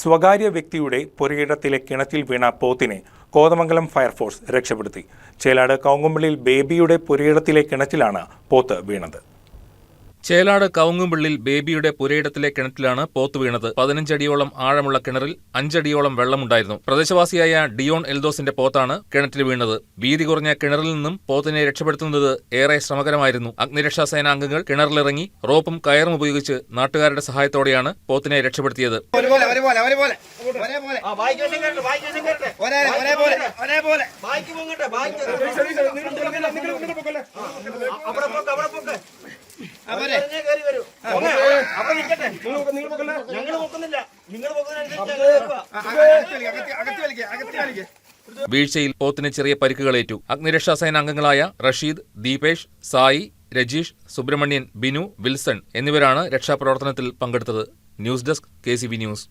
സ്വകാര്യ വ്യക്തിയുടെ പുരയിടത്തിലെ കിണറ്റിൽ വീണ പോത്തിനെ കോതമംഗലം ഫയർഫോഴ്സ് രക്ഷപ്പെടുത്തി. ചേലാട് കൗങ്ങുമ്പള്ളിയിൽ ബേബിയുടെ പുരയിടത്തിലെ കിണറ്റിലാണ് പോത്ത് വീണത്. ചേലാട് കവുങ്ങുംപിള്ളിൽ ബേബിയുടെ പുരയിടത്തിലെ കിണറ്റിലാണ് പോത്ത് വീണത്. പതിനഞ്ചടിയോളം ആഴമുള്ള കിണറിൽ അഞ്ചടിയോളം വെള്ളമുണ്ടായിരുന്നു. പ്രദേശവാസിയായ ഡിയോൺ എൽദോസിന്റെ പോത്താണ് കിണറ്റിൽ വീണത്. വീതി കുറഞ്ഞ കിണറിൽ നിന്നും പോത്തിനെ രക്ഷപ്പെടുത്തുന്നത് ഏറെ ശ്രമകരമായിരുന്നു. അഗ്നിരക്ഷാ സേനാംഗങ്ങൾ കിണറിലിറങ്ങി റോപ്പും കയറും ഉപയോഗിച്ച് നാട്ടുകാരുടെ സഹായത്തോടെയാണ് പോത്തിനെ രക്ഷപ്പെടുത്തിയത്. അവിടെ വീഴ്ചയിൽ പോത്തിന് ചെറിയ പരിക്കുകളേറ്റു അഗ്നിരക്ഷാ സേനാംഗങ്ങളായ റഷീദ് ദീപേഷ് സായി രജീഷ് സുബ്രഹ്മണ്യൻ ബിനു വിൽസൺ എന്നിവരാണ് രക്ഷാപ്രവർത്തനത്തിൽ പങ്കെടുത്തത്. News desk K news.